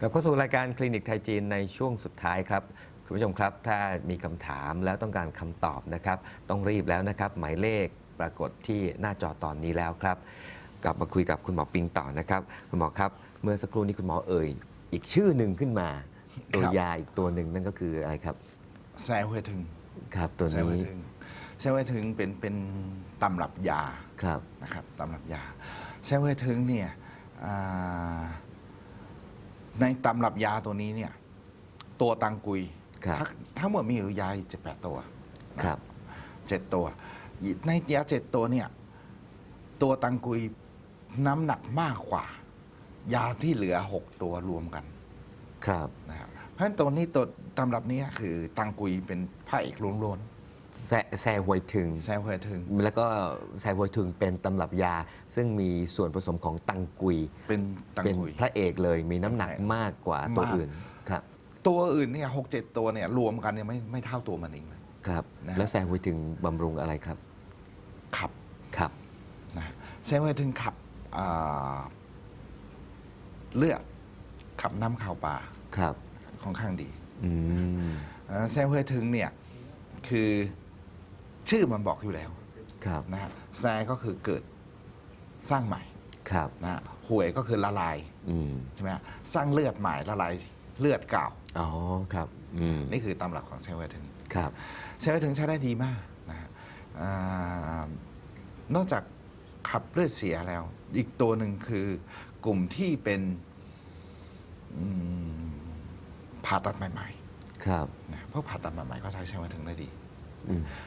กลับเข้าสู่รายการคลินิกไทยจีนในช่วงสุดท้ายครับ คุณผู้ชมครับ ถ้ามีคำถามแล้วต้องการคำตอบนะครับ ต้องรีบแล้วนะครับ หมายเลขปรากฏที่หน้าจอตอนนี้แล้วครับ กลับมาคุยกับคุณหมอปิงต่อนะครับ คุณหมอครับ เมื่อสักครู่นี้คุณหมอเอ่ย อีกชื่อหนึ่งขึ้นมาตัวครับยาอีกตัวหนึ่งนั่นก็คืออะไรครับแซเวทึงครับตัวแซเวนี้ทึงแซเวทึงเป็นเป็นตำรับยาครับนะครับตำรับยาแซเวทึงเนี่ยอ่า ในตำรับยาตัวนี้เนี่ย ตัวตังกุยครับ ทั้งทั้งหมดมีอยู่ยาเจ็ดแปดตัวนะ ครับ เจ็ดตัว ในยาเจ็ดตัวเนี่ย ตัวตังกุยน้ำหนักมากกว่า ยาที่เหลือหกตัวรวมกันครับ นะครับเพราะฉะนั้นตัวนี้ตัวตำรับนี้คือตังกุยเป็นพระเอกล้วน แซแซหวยถึงๆแซเวทึง แล้วก็แซหวยถึงเป็นตำรับยา ซึ่งมีส่วนผสมของตังกุย เป็นตังเป็นกุย พระเอกเลยมีน้ำหนักใช่มากกว่าตัวมาก อื่นครับตัวอื่นเนี่ยหกเจ็ดตัวเนี่ยรวมกันเนี่ยไม่ไม่เท่าตัวมันเองเลยครับ นะฮะ แล้วแซงไปถึงบำรุงอะไรครับขับครับ นะแซงไปถึงขับอ่าเลือดขับน้ำข่าวปลาครับค่อนข้างดี อืม เอ่อแซงไปถึงเนี่ยคือ ชื่อมันบอกอยู่แล้วครับนะฮะแซก็คือเกิดสร้างใหม่ครับนะฮะหวยก็คือละลายอืมใช่ไหมฮะสร้างเลือดใหม่ละลายเลือดเก่า อ๋อครับอืมนี่คือตำรับของแซงไปถึง ครับ ใช้ไปถึงใช้ได้ดีมากนะฮะอ่านอกจากขับเลือดเสียแล้ว อีกตัวหนึ่งคือกลุ่มที่เป็นอืมผ่าตัดใหม่ครับ ๆนะพวกผ่าตัดใหม่ๆก็ใช้ใช้ไวถึงได้ดีอืม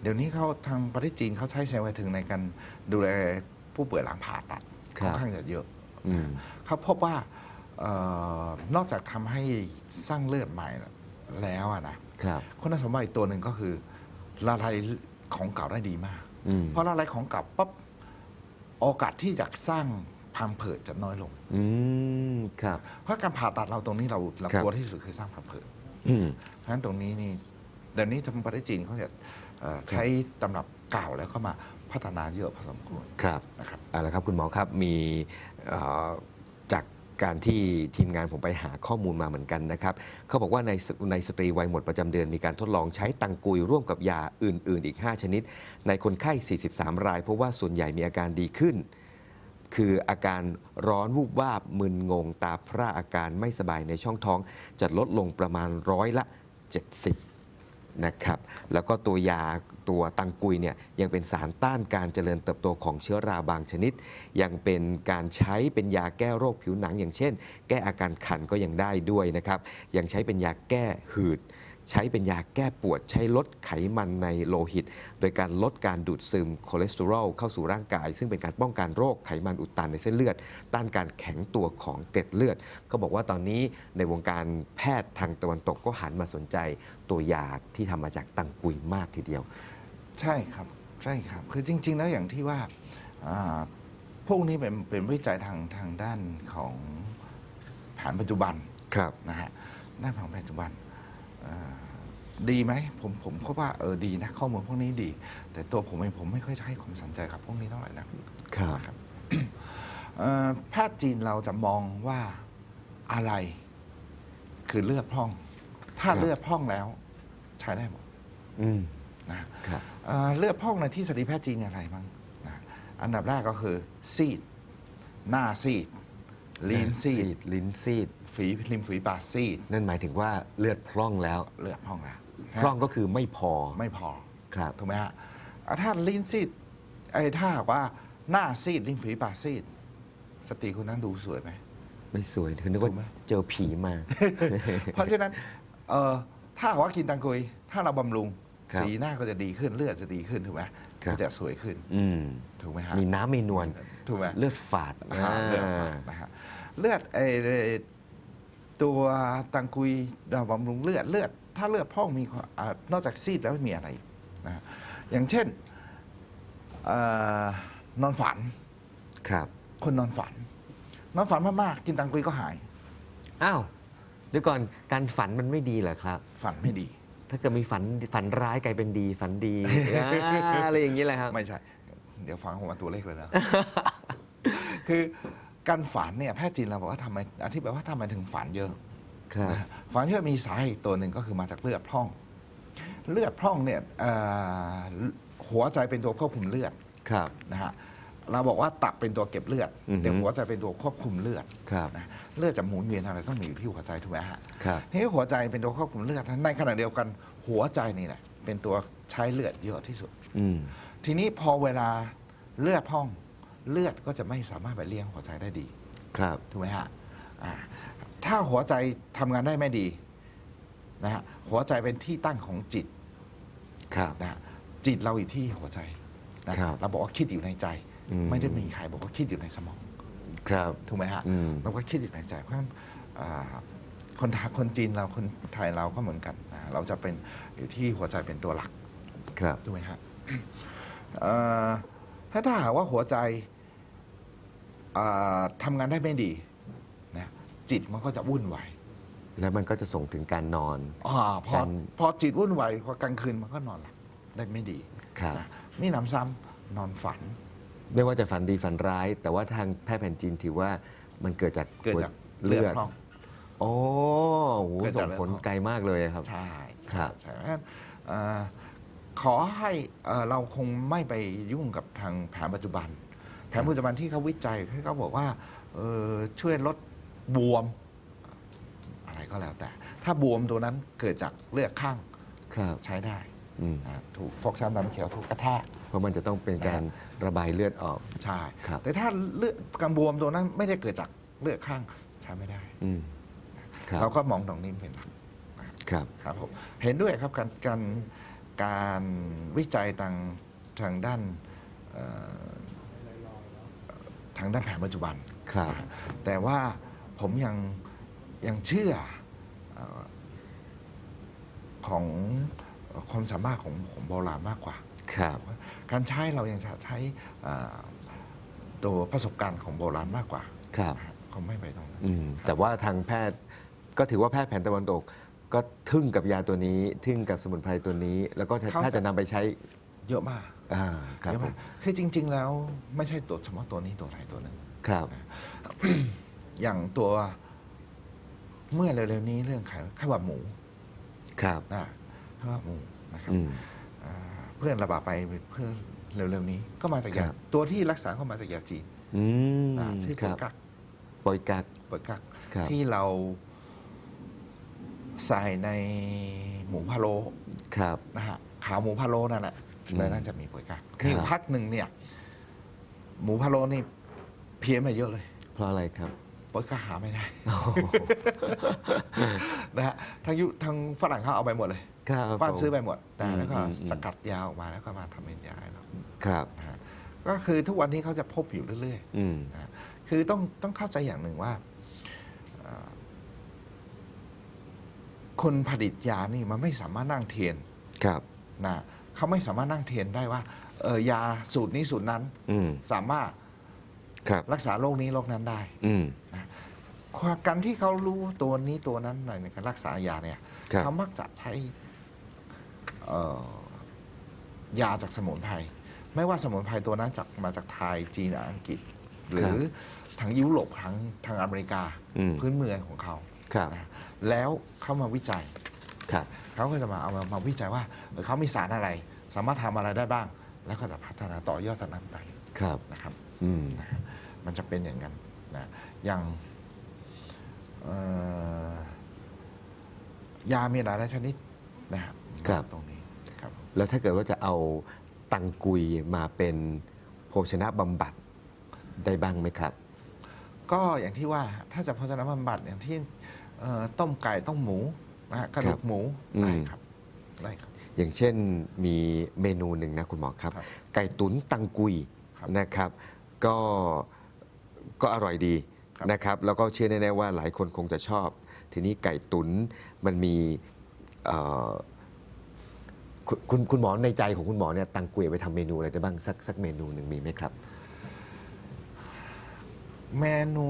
เดี๋ยวนี้เขาทางประเทศจีนเขาใช้ใช้ไวถึงในการดูแลผู้ป่วยหลังผ่าตัดคค่รัอบนข้างจะเยอะอืมเขาพบว่าเออนอกจากทำให้สร้างเลือดใหม่แล้วอะนะครับคุณสมบัติอีกตัวหนึ่งก็คือละลายของเก่าได้ดีมากอืมพอละลายของเก่าปั๊บโอกาสที่จะสร้างพังผืดจะน้อยลงอืมครับเพราะการผ่าตัดเราตรงนี้เราเราครับกลัวที่สุดคือสร้างพังผืดอืมเพราะฉะนั้นตรงนี้นี่ เดี๋ยวนี้ทางประเทศจีนเขาจะเอ่อใช้ตำรับเก่าแล้วก็มาพัฒนาเยอะพอสมควรครับนะครับ เอาละครับคุณหมอครับมีเอ่อจากการที่ทีมงานผมไปหาข้อมูลมาเหมือนกันนะครับเขาบอกว่าในสในสตรีวัยหมดประจำเดือนมีการทดลองใช้ตังกุยร่วมกับยาอื่น ๆ อีก 5 ชนิด ในคนไข้ 43 ราย เพราะว่าส่วนใหญ่มีอาการดีขึ้น คืออาการร้อนวูบวาบมึนงงตาพร่าอาการไม่สบายในช่องท้อง จะลดลงประมาณร้อยละ 70 นะครับแล้วก็ตัวยาตัวตังกุยเนี่ยยังเป็นสารต้านการเจริญเติบโตของเชื้อราบางชนิด ยังเป็นการใช้เป็นยาแก้โรคผิวหนัง อย่างเช่น แก้อาการคันก็ยังได้ด้วยนะครับยังใช้เป็นยาแก้หืด ใช้เป็นยาแก้ปวด ใช้ลดไขมันในโลหิต โดยการลดการดูดซึมคอเลสเตอรอลเข้าสู่ร่างกาย ซึ่งเป็นการป้องกันโรคไขมันอุดตันในเส้นเลือด ต้านการแข็งตัวของเกล็ดเลือด ก็บอกว่าตอนนี้ในวงการแพทย์ทางตะวันตกก็หันมาสนใจตัวยาที่ทำมาจากตังกุยมากทีเดียว ใช่ครับใช่ครับ คือจริง ๆ แล้วอย่างที่ว่าอ่าพวกนี้เป็นเป็นวิจัยทางทางด้านของแผนปัจจุบันครับนะฮะด้านของปัจจุบันอ่า ดีไหมผมผมก็ว่าเออดีนะ ข้อมูลพวกนี้ดี แต่ตัวผมเองผมไม่ค่อยให้ความสนใจกับพวกนี้เท่าไหร่นะครับนะครับเอ่อแพทย์จีนเราจะมองว่าอะไรคือเลือดพร่อง ถ้าครับเลือดพร่องแล้ว ใช้ได้หมดอืมนะครับเอ่อเลือดพร่องในที่สติแพทย์จีนอย่างไรบ้างนะอันดับแรกก็คือซีด หน้าซีด ลิ้นซีดลิ้นซีด ฝีริมฝีปากซีดนั่นหมายถึงว่าเลือดพร่องแล้ว เลือดพร่องแล้วพร่องก็คือไม่พอไม่พอครับถูกไหมฮะอะถ้าลิ้นซีดไอ้ถ้าหากว่าหน้าซีดริมฝีปากซีดสตรีคนนั้นดูสวยไหมไม่สวยเธอนึกว่าถูกไหมเจอผีมา เพราะฉะนั้นเอ่อถ้าหากว่ากินตังกุย ถ้าเราบำรุงครับสีหน้าก็จะดีขึ้นเลือดจะดีขึ้นถูกไหมครับก็จะสวยขึ้นอืมถูกไหมฮะมีน้ำมีนวลถูกไหมเลือดฝาดอ่าเลือดฝาดนะฮะเลือดไอไอ้ ตัวตังกุยเราบำรุงเลือดเลือด ถ้าเลือดพร่องมีความอ่านอกจากซีดแล้วมีอะไรอีกนะฮะอย่างเช่นเอ่อนอนฝันครับ คนนอนฝัน นอนฝันมากๆกินตังกุยก็หาย อ้าวเดี๋ยวก่อนการฝันมันไม่ดีเหรอครับ ฝันไม่ดี ถ้าเกิดมีฝันฝันร้ายกลายเป็นดีฝันดีอ่าอะไรอย่างนี้แหละครับ ไม่ใช่ เดี๋ยวฟังผมมาตัวเลขเลยนะคือ การฝันเนี่ยแพทย์จีนเราบอกว่าทำไมอธิบายว่าทำไมถึงฝันเยอะครับ นะฮะความเชื่อมีสาเหตุตัวหนึ่งก็คือมาจากเลือดพร่อง เลือดพร่องเนี่ยเอ่อหัวใจเป็นตัวควบคุมเลือดครับ นะฮะเราบอกว่าตับเป็นตัวเก็บเลือดอือฮึ แต่หัวใจเป็นตัวควบคุมเลือดครับ นะเลือดจะหมุนเวียนอะไรต้องมีอยู่ที่หัวใจถูกไหมฮะ ครับ ทีนี้หัวใจเป็นตัวควบคุมเลือดในขณะเดียวกันหัวใจนี่แหละเป็นตัวใช้เลือดเยอะที่สุด อืม ทีนี้พอเวลาเลือดพร่อง เลือดก็จะไม่สามารถไปเลี้ยงหัวใจได้ดี ครับ ถูกไหมฮะอ่าถ้าหัวใจทำงานได้ไม่ดีนะฮะหัวใจเป็นที่ตั้งของจิตครับ นะฮะจิตเราอยู่ที่หัวใจนะครับ เราบอกว่าคิดอยู่ในใจ อืมไม่ได้มีใครบอกว่าคิดอยู่ในสมอง ครับ ถูกไหมฮะอืม เราก็คิดอยู่ในใจเพราะฉะนั้นอ่าคนไทยคนจีนเราคนไทยเราก็เหมือนกันนะเราจะเป็นอยู่ที่หัวใจเป็นตัวหลัก ครับ ถูกไหมฮะเอ่อถ้าถ้าหากว่าหัวใจ อ่าทำงานได้ไม่ดีนะจิตมันก็จะวุ่นวายแล้วมันก็จะส่งถึงการนอนอาพอการ พอจิตวุ่นวายพอกลางคืนมันก็นอนหลับได้ไม่ดีครับ นะมีหนำซ้ำนอนฝัน ไม่ว่าจะฝันดีฝันร้าย แต่ว่าทางแพทย์แผนจีนถือว่ามันเกิดจากเกิดจากเลืเลืออดดพร่อง โอ้โหเกิดส่จากงเลือดผลพร่อง ไกลมากเลยครับ ใช่ครับใช่เพราะฉะนั้นเอ่อขอให้เอ่อเราคงไม่ไปยุ่งกับทางแผนปัจจุบัน แผนปัจจุบันที่เขาวิจัยให้เขาบอกว่าเอ่อช่วยลดบวม อะไรก็แล้วแต่ ถ้าบวมตัวนั้นเกิดจากเลือดข้างครับใช้ได้อืมนะถูกฟอกช้ำดำเขียวถูกกระแทกเพราะมันจะต้องเป็นการระบายเลือดออกใช่ครับแต่ถ้าเลือดการบวมตัวนั้นไม่ได้เกิดจากเลือดข้างใช้ไม่ได้อืมครับเราก็มองตรงนี้เป็นหลักครับครับผมเห็นด้วยครับการการการวิจัยทางทางด้านเอ่อ ทางด้านแผนปัจจุบัน ครับนะฮะแต่ว่าผมยังยังเชื่อเอ่อของความสามารถของของโบราณมากกว่า ครับ การใช้เรายังจะใช้เอ่อตัวประสบการณ์ของโบราณมากกว่าครับ นะฮะเขาไม่ไปตรงนั้น อืมแต่ว่าทางแพทย์ก็ถือว่าแพทย์แผนตะวันตก ก็ทึ่งกับยาตัวนี้ ทึ่งกับสมุนไพรตัวนี้ แล้วก็ถ้าเขา ถ้าจะนำไปใช้ เยอะมากอ่าครับเยอะผมามกคือจริง ๆ แล้วไม่ใช่ตัวเฉพาะตัวนี้ตัวใดตัวหนึ่ง ครับ อย่างตัวเมื่อเร็วๆนี้เรื่องไข้ไข้หวัดหมูครับ นะไข้หวัดหมูนะครับอืม อ่าเพื่อนระบาดไปเพื่อเร็วๆนี้ ก็มาจากยาครับ ตัวที่รักษาก็มาจากยาจีนอืมนะชื่อคปวรัดบกักปอยกัก ปวดกัก ครับ ที่เราใส่ในหมูพะโล้ครับ นะฮะขาหมูพะโล้นั่นแหละ อืมในนั้นจะมีปวดกักครับมีพักหนึ่งเนี่ย หมูพะโล้นี่เพี้ยนมาเยอะเลย เพราะอะไรครับปวดกักหาไม่ได้นะฮะทางยุทางฝรั่งเขาเอาไปหมดเลยครับบ้านผมซื้อไปหมดนะอืมแล้วก็อืมอืมสกัดยาออกมาแล้วก็มาทำเป็นยาให้เราครับนะฮะก็คือทุกวันนี้เขาจะพบอยู่เรื่อยอืมๆนะฮะคือต้องต้องเข้าใจอย่างหนึ่งว่าเอ่อคนผลิตยานี่มันไม่สามารถนั่งเทียนครับนะ เขาไม่สามารถนั่งเทียนได้ว่าเออยาสูตรนี้สูตรนั้น อืมสามารถครับรักษาโรคนี้โรคนั้นได้อืม ความการที่เขารู้ตัวนี้ตัวนั้นในการรักษายาเนี่ยครับ เขามักจะใช้เอ่อยาจากสมุนไพรไม่ว่าสมุนไพรตัวนั้นจากมาจากไทยจีนอังกฤษ หรือทางยุโรปทางทางอเมริกาอืมพื้นเมืองของเขาครับนะแล้วเขามาวิจัย ครับ เขาก็จะมาเอามามาวิจัยว่าเออเขามีสารอะไร สามารถทำอะไรได้บ้าง แล้วก็จะพัฒนาต่อยอดจากนั้นไปครับ นะครับ อืม นะฮะมันจะเป็นอย่างนั้นนะอย่างเอ่อยามีหลายชนิดนะครับครับ ตรงนี้ครับผมแล้วถ้าเกิดว่าจะเอาตังกุยมาเป็นโภชนะบำบัดได้บ้างไหมครับ ก็อย่างที่ว่าถ้าจะโภชนะบำบัดอย่างที่เอ่อต้มไก่ต้มหมู นะฮะกระดูครักบหมูอืม ได้ครับได้ครับ อย่างเช่นมีเมนูหนึ่งนะคุณหมอครับ ครับไก่ตุ๋นตังกุยครับนะครับ ก็ก็อร่อยดีครับ นะครับ แล้วก็เชื่อแน่ๆว่าหลายคนคงจะชอบ ทีนี้ไก่ตุ๋นมันมีเอ่อคุณคุณคุณหมอในใจของคุณหมอเนี่ยตังกุยเอาไปทำเมนูอะไรได้บ้างสักสักเมนูหนึ่งมีไหมครับ เมนู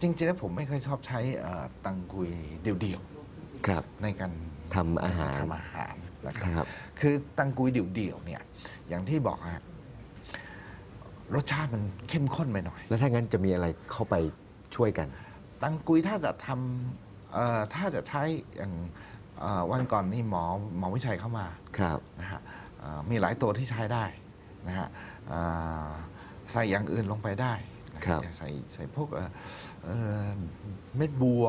จริงๆแล้วผมไม่เคยชอบใช้เอ่อตังกุยเดี่ยว ครับๆในการทำอาหารทำอาหารนะครับครับ คือตังกุยเดี่ยวๆเนี่ย อย่างที่บอกฮะรสชาติมันเข้มข้นไปหน่อย แล้วถ้างั้นจะมีอะไรเข้าไปช่วยกัน ตังกุยถ้าจะทำเอ่อถ้าจะใช้อย่างเอ่อวันก่อนนี่หมอหมอวิชัยเข้ามาครับนะฮะเอ่อมีหลายตัวที่ใช้ได้นะฮะเอ่อใส่อย่างอื่นลงไปได้นะครับใส่ใส่พวกเอ่อเอ่อเม็ดบัว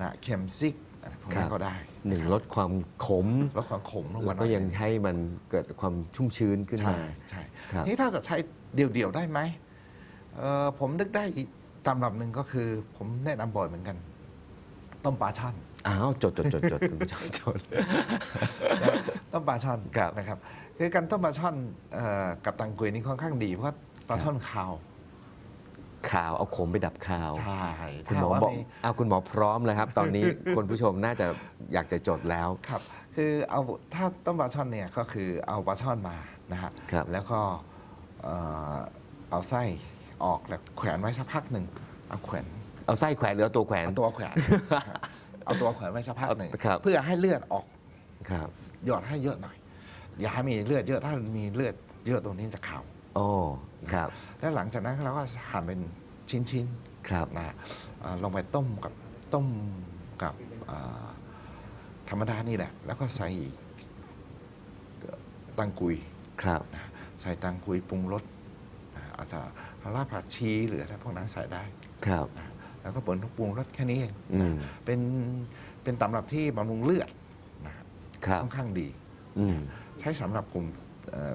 นะเข็มซิกอะไร พวกครันี้บก็ได้หนึ่งลดความขมลดความขมลงแล้มาวหน่ก็อยยังให้มันเกิดความชุ่มชื้นขึ้นใช่มาใช่ครับนี่ถ้าจะใช้เดี่ยวๆได้ไหมเอ่อผมนึกได้อีกตำรับหนึ่งก็คือ ผมแนะนำบ่อยเหมือนกัน ต้มปลาช่อนอ้าวจดจดจดจดคุณผู้ชมจดต้มปลาช่อนครับนะครับคือการต้มปลาช่อนเอ่อกับตังกุยนี่ค่อนข้างดีเพราะปลาช่อนขาว ข่าวเอาขมไปดับข่าว ใช่คุณหมอถ้าว่าบอกมีเอาคุณหมอพร้อมเลยครับ ตอนนี้คุณผู้ชมน่าจะอยากจะจดแล้วครับ คือเอาถ้าต้มปลาช่อนเนี่ยก็คือเอาปลาช่อนมานะฮะครับแล้วก็เอ่อเอาไส้ออกแล้วแขวนไว้สักพักหนึ่งเอาแขวนเอาไส้แขวนหรือเอาตัวแขวนเอาตัวแขวนเอาตัวแขวนไว้สักพักหนึ่งครับเพื่อให้เลือดออกครับหยอดให้เยอะหน่อย อย่าให้มีเลือดเยอะถ้ามีเลือดเยอะตรงนี้จะขาว โอ้ ครับ แล้วหลังจากนั้นเราก็หั่นเป็นชิ้นครับ ๆนะฮะเอ่อลงไปต้มกับต้มกับเอ่อธรรมดานี่แหละ แล้วก็ใส่ตังกุย ครับนะใส่ตังกุยปรุงรสนะอาจจะรากผักชีหรืออะไรพวกนั้นใส่ได้ครับ นะแล้วก็เปิดปรุงรสแค่นี้เองอืนะม เป็นเป็นตำรับที่บำรุงเลือดนะฮะครับ ค่อนข้างดี อืม ใช้สำหรับกลุ่มเอ่อ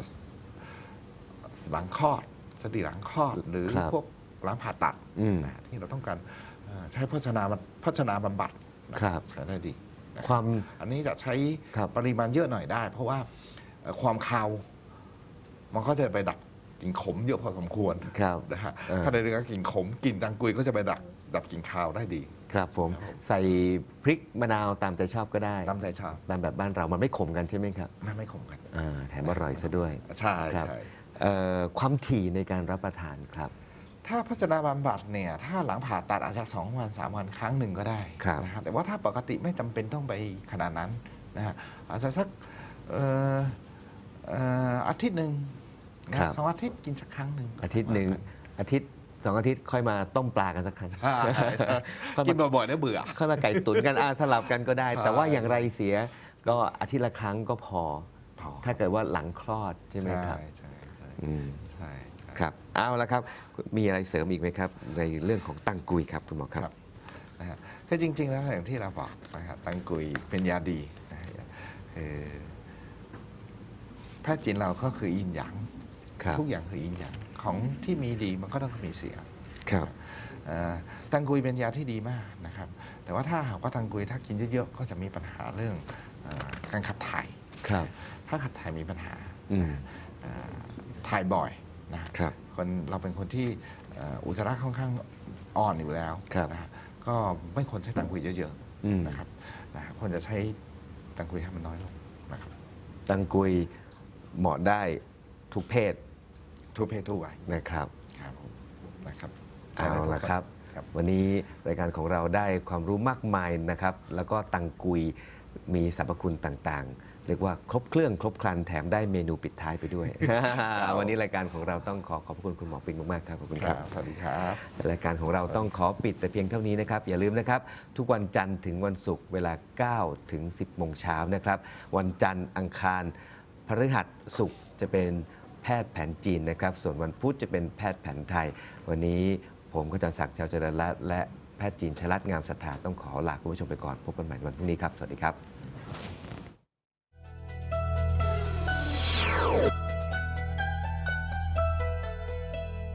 หลังคลอดสตรีหลังคลอดหรือครับพวกหลังผ่าตัดอืม นะที่เราต้องการเอ่อใช้พจนาพจนาบำบัดนะครับใช้ได้ดีนะความ อันนี้จะใช้ครับ ปริมาณเยอะหน่อยได้ เพราะว่าเอ่อความคาวมันก็จะไปดับกลิ่นขมเยอะพอสมควรครับ นะฮะเออ ถ้าในเรื่องกลิ่นขมกลิ่นดังกุยก็จะไปดับดับกลิ่นคาวได้ดี ครับผมครับผมใส่พริกมะนาวตามใจชอบก็ได้น้ำใจชอบตามแบบบ้านเรามันไม่ขมกันใช่ไหมครับไม่ไม่ขมกันอ่าแถมอร่อยซะด้วย ใช่ครับ ใช่เอ่อ ความถี่ในการรับประทานครับ ถ้าพัฒนาบำบัดเนี่ยถ้าหลังผ่าตัดอาจจะสองวันสามวันครั้งหนึ่งก็ได้ครับนะฮะแต่ว่าถ้าปกติไม่จำเป็นต้องไปขนาดนั้นนะฮะอาจจะสักเอ่อเอ่ออาทิตย์หนึ่งนะครับสองอาทิตย์กินสักครั้งหนึ่งอาทิตย์หนึ่งอาทิตย์สองอาทิตย์ค่อยมาต้มปลากันสักครั้งใช่ใช่ค่อยกินมาบ่อยๆแล้วเบื่อ ค่อยมาไก่ตุ๋นกันอาสลับกันก็ได้ใช่แต่ว่าอย่างไรเสียก็อาทิตย์ละครั้งก็พอพอถ้าเกิดว่าหลังคลอดใช่ไหมครับใช่ใช่ อืมใช่ใช่ครับ เอาละครับ มีอะไรเสริมอีกไหมครับ ในเรื่องของตังกุยครับคุณหมอครับ ครับ นะฮะคือจริง ๆ แล้วอย่างที่เราบอกนะฮะตังกุยเป็นยาดีนะฮะคือแพทย์จีนเราก็คืออินหยางครับ ทุกอย่างคืออินหยางของที่มีดีมันก็ต้องมีเสีย ครับ เอ่อตังกุยเป็นยาที่ดีมากนะครับ แต่ว่าถ้าหากว่าตังกุยถ้ากินเยอะๆ ก็จะมีปัญหาเรื่องเออการขับถ่าย ครับ ถ้าขับถ่ายมีปัญหาอืม เอ่อ ถ่ายบ่อยนะฮะครับ คนเราเป็นคนที่เอ่ออุจจาระค่อนข้างอ่อนอยู่แล้วครับนะฮะก็ไม่ควรใช้ตังกุยเยอะอืม ๆนะครับนะฮะควรจะใช้ตังกุยให้มันน้อยลงนะครับตังกุยเหมาะได้ทุกเพศทุกเพศทุกวัยนะครับ ครับผมนะครับเอาละครับ ครับ วันนี้รายการของเราได้ความรู้มากมายนะครับ แล้วก็ตังกุยมีสรรพคุณต่างๆ เรียกว่าครบเครื่องครบครันแถมได้เมนูปิดท้ายไปด้วย วันนี้รายการของเราต้องขอขอบคุณคุณหมอปิงมากๆครับขอบคุณคครัรับบสวัสดีครับรายการของเราต้องขอปิดแต่เพียงเท่านี้นะครับ อย่าลืมนะครับ ทุกวันจันทร์ถึงวันศุกร์เวลา 9 ถึง 10โมงเช้านะครับ วันจันทร์อังคารพฤหัสศุกร์จะเป็นแพทย์แผนจีนนะครับ ส่วนวันพุธจะเป็นแพทย์แผนไทย วันนี้ผมก็จะศักดิ์ชาวเจริญรัตน์และแพทย์จีนชลัดงามศรัทธาต้องขอลาคุณผู้ชมไปก่อนพบกันใหม่วันพรุ่งนี้ครับ สวัสดีครับ